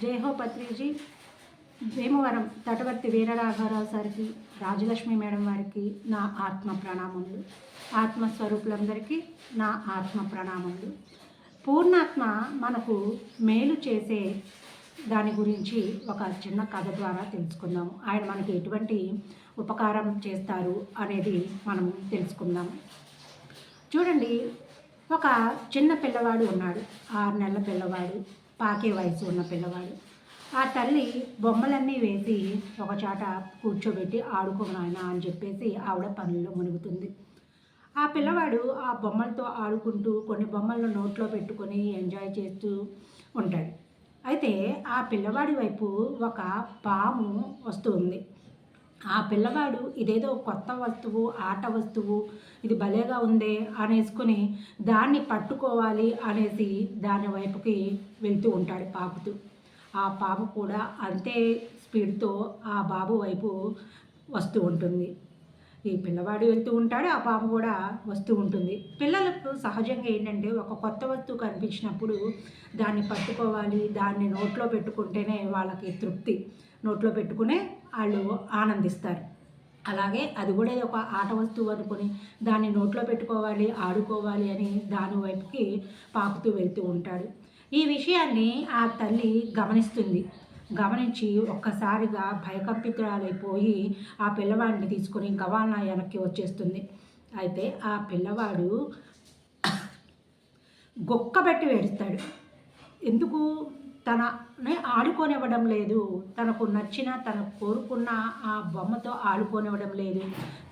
జయహో పత్రిజీ భీమవరం తటవర్తి వీరరాఘవరావు సార్కి రాజలక్ష్మి మేడం వారికి నా ఆత్మ ప్రణామములు. ఆత్మస్వరూపులందరికీ నా ఆత్మ ప్రణామములు. పూర్ణాత్మ మనకు మేలు చేసే దాని గురించి ఒక చిన్న కథ ద్వారా తెలుసుకుందాము. ఆయన మనకి ఎటువంటి ఉపకారం చేస్తారు అనేది మనం తెలుసుకుందాం చూడండి ఒక చిన్న పిల్లవాడు ఉన్నాడు ఆరు నెలల పిల్లవాడు. పాకే వయసు ఉన్న పిల్లవాడు. ఆ తల్లి బొమ్మలన్నీ వేసి ఒక చాట కూర్చోబెట్టి ఆడుకోనాయన అని చెప్పేసి ఆవిడ పనుల్లో మునుగుతుంది. ఆ పిల్లవాడు ఆ బొమ్మలతో ఆడుకుంటూ కొన్ని బొమ్మలను నోట్లో పెట్టుకొని ఎంజాయ్ చేస్తూ ఉంటాడు. అయితే ఆ పిల్లవాడి వైపు ఒక పాము వస్తుంది ఆ పిల్లవాడు ఇదేదో కొత్త వస్తువు ఆట వస్తువు ఇది భలేగా ఉందే అనేసుకుని దాన్ని పట్టుకోవాలి అనేసి దాని వైపుకి వెళ్తూ ఉంటాడు పాపుతూ. ఆ పాప కూడా అంతే స్పీడ్తో ఆ బాబు వైపు వస్తూ ఉంటుంది. ఈ పిల్లవాడు వెళ్తూ ఉంటాడు ఆ పాము కూడా వస్తూ ఉంటుంది. పిల్లలకు సహజంగా ఏంటంటే ఒక కొత్త వస్తువు కనిపించినప్పుడు దాన్ని పట్టుకోవాలి దాన్ని నోట్లో పెట్టుకుంటేనే వాళ్ళకి తృప్తి. నోట్లో పెట్టుకునే వాళ్ళు ఆనందిస్తారు. అలాగే అది కూడా ఒక ఆట వస్తువు అనుకొని దాన్ని నోట్లో పెట్టుకోవాలి ఆడుకోవాలి అని దాని వైపుకి పాకుతూ వెళ్తూ ఉంటాడు. ఈ విషయాన్ని ఆ తల్లి గమనిస్తుంది. గమనించి ఒక్కసారిగా భయకంపితురాలైపోయి ఆ పిల్లవాడిని తీసుకొని గవాన వెనక్కి వచ్చేస్తుంది. అయితే ఆ పిల్లవాడు గొక్కబెట్టి ఏడుస్తాడు. ఎందుకు తనని ఆడుకోనివ్వడం లేదు. తనకు నచ్చిన తన కోరుకున్న ఆ బొమ్మతో ఆడుకోనివ్వడం లేదు.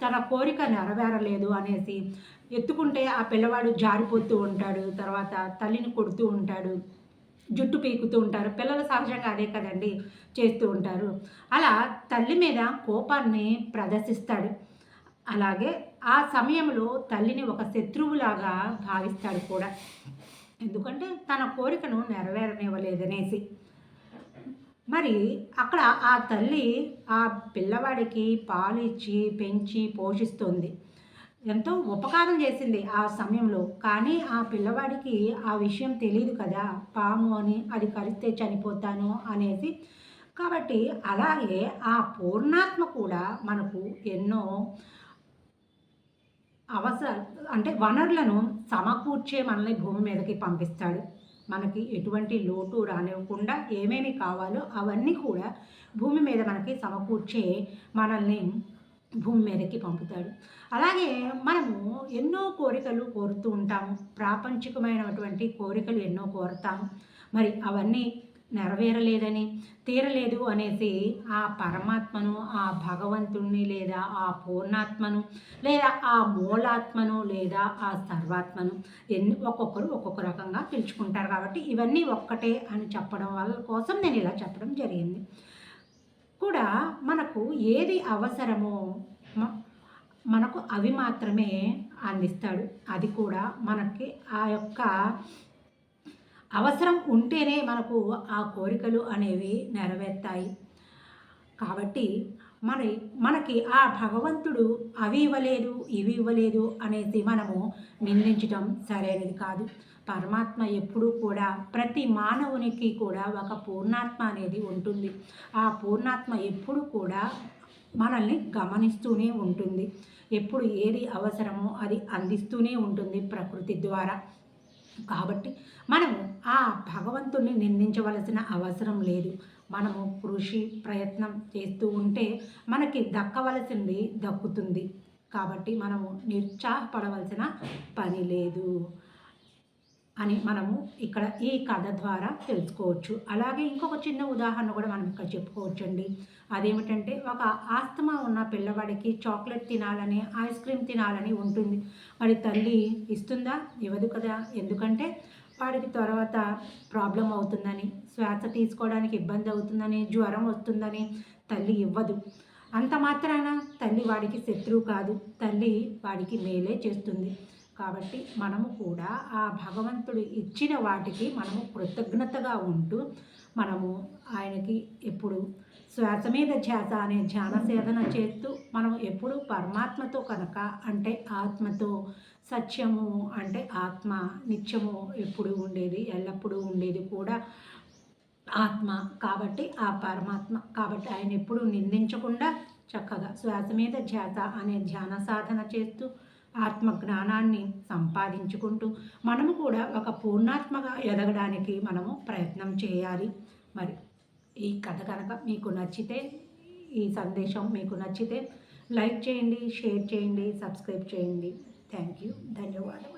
తన కోరిక నెరవేరలేదు అనేసి ఎత్తుకుంటే ఆ పిల్లవాడు జారిపోతూ ఉంటాడు. తర్వాత తల్లిని కొడుతూ ఉంటాడు. జుట్టు పీకుతూ ఉంటారు. పిల్లలు సహజంగా అదే కదండి చేస్తూ ఉంటారు. అలా తల్లి మీద కోపాన్ని ప్రదర్శిస్తాడు. అలాగే ఆ సమయంలో తల్లిని ఒక శత్రువులాగా భావిస్తాడు కూడా. ఎందుకంటే తన కోరికను నెరవేరనివ్వలేదనేసి. మరి అక్కడ ఆ తల్లి ఆ పిల్లవాడికి పాలు ఇచ్చి పెంచి పోషిస్తుంది. ఎంతో ఉపకారం చేసింది ఆ సమయంలో. కానీ ఆ పిల్లవాడికి ఆ విషయం తెలియదు కదా పాము అని అది కరిస్తే చనిపోతాను అనేసి. కాబట్టి అలాగే ఆ పూర్ణాత్మ కూడా మనకు ఎన్నో అవసర అంటే వనరులను సమకూర్చే మనల్ని భూమి మీదకి పంపిస్తాడు. మనకి ఎటువంటి లోటు రానివ్వకుండా ఏమేమి కావాలో అవన్నీ కూడా భూమి మీద మనకి సమకూర్చే మనల్ని భూమి మీదకి పంపుతాడు. అలాగే మనము ఎన్నో కోరికలు కోరుతూ ఉంటాము. ప్రాపంచికమైనటువంటి కోరికలు ఎన్నో కోరుతాము. మరి అవన్నీ నెరవేరలేదని తీరలేదు అనేసి ఆ పరమాత్మను ఆ భగవంతుణ్ణి లేదా ఆ పూర్ణాత్మను లేదా ఆ మూలాత్మను లేదా ఆ సర్వాత్మను ఎన్ని ఒక్కొక్కరు ఒక్కొక్క రకంగా పిలుచుకుంటారు కాబట్టి ఇవన్నీ ఒక్కటే అని చెప్పడం వల్ల కోసం నేను ఇలా చెప్పడం జరిగింది. కూడా మనకు ఏది అవసరమో మనకు అవి మాత్రమే అందిస్తాడు. అది కూడా మనకి ఆ యొక్క అవసరం ఉంటేనే మనకు ఆ కోరికలు అనేవి నెరవేర్తాయి. కాబట్టి మన మనకి ఆ భగవంతుడు అవి ఇవ్వలేదు ఇవి ఇవ్వలేదు అనేసి మనము నిందించడం సరైనది కాదు. పరమాత్మ ఎప్పుడూ కూడా ప్రతి మానవునికి కూడా ఒక పూర్ణాత్మ అనేది ఉంటుంది. ఆ పూర్ణాత్మ ఎప్పుడు కూడా మనల్ని గమనిస్తూనే ఉంటుంది. ఎప్పుడు ఏది అవసరమో అది అందిస్తూనే ఉంటుంది ప్రకృతి ద్వారా. కాబట్టి మనము ఆ భగవంతుణ్ణి నిందించవలసిన అవసరం లేదు. మనము కృషి ప్రయత్నం చేస్తూ ఉంటే మనకి దక్కవలసింది దక్కుతుంది. కాబట్టి మనము నిరుత్సాహపడవలసిన పని లేదు. అని మనము ఇక్కడ ఈ కథ ద్వారా తెలుసుకోవచ్చు. అలాగే ఇంకొక చిన్న ఉదాహరణ కూడా మనం ఇక్కడ చెప్పుకోవచ్చండి. అదేమిటంటే ఒక ఆస్తమా ఉన్న పిల్లవాడికి చాక్లెట్ తినాలని ఐస్ క్రీమ్ తినాలని ఉంటుంది. మరి తల్లి ఇస్తుందా? ఇవ్వదు కదా. ఎందుకంటే వాడికి తర్వాత ప్రాబ్లం అవుతుందని శ్వాస తీసుకోవడానికి ఇబ్బంది అవుతుందని జ్వరం వస్తుందని తల్లి ఇవ్వదు. అంత మాత్రాన తల్లి వాడికి శత్రువు కాదు. తల్లి వాడికి మేలే చేస్తుంది. కాబట్టి మనము కూడా ఆ భగవంతుడు ఇచ్చిన వాటికి మనము కృతజ్ఞతగా ఉంటూ మనము ఆయనకి ఎప్పుడు శ్వాస మీద ధ్యాస అనే ధ్యాన సేదన చేస్తూ మనం ఎప్పుడు పరమాత్మతో కనుక అంటే ఆత్మతో సత్యము అంటే ఆత్మ నిత్యము ఎప్పుడు ఉండేది ఎల్లప్పుడూ ఉండేది కూడా ఆత్మ కాబట్టి ఆ పరమాత్మ కాబట్టి ఆయన ఎప్పుడు నిందించకుండా చక్కగా శ్వాస మీద ధ్యాస అనే ధ్యాన సాధన చేస్తూ ఆత్మ జ్ఞానాన్ని సంపాదించుకుంటూ మనము కూడా ఒక పూర్ణాత్మగా ఎదగడానికి మనము ప్రయత్నం చేయాలి. మరి ఈ కథ కనుక మీకు నచ్చితే ఈ సందేశం మీకు నచ్చితే లైక్ చేయండి షేర్ చేయండి సబ్స్క్రైబ్ చేయండి. Thank you. ధన్యవాదాలు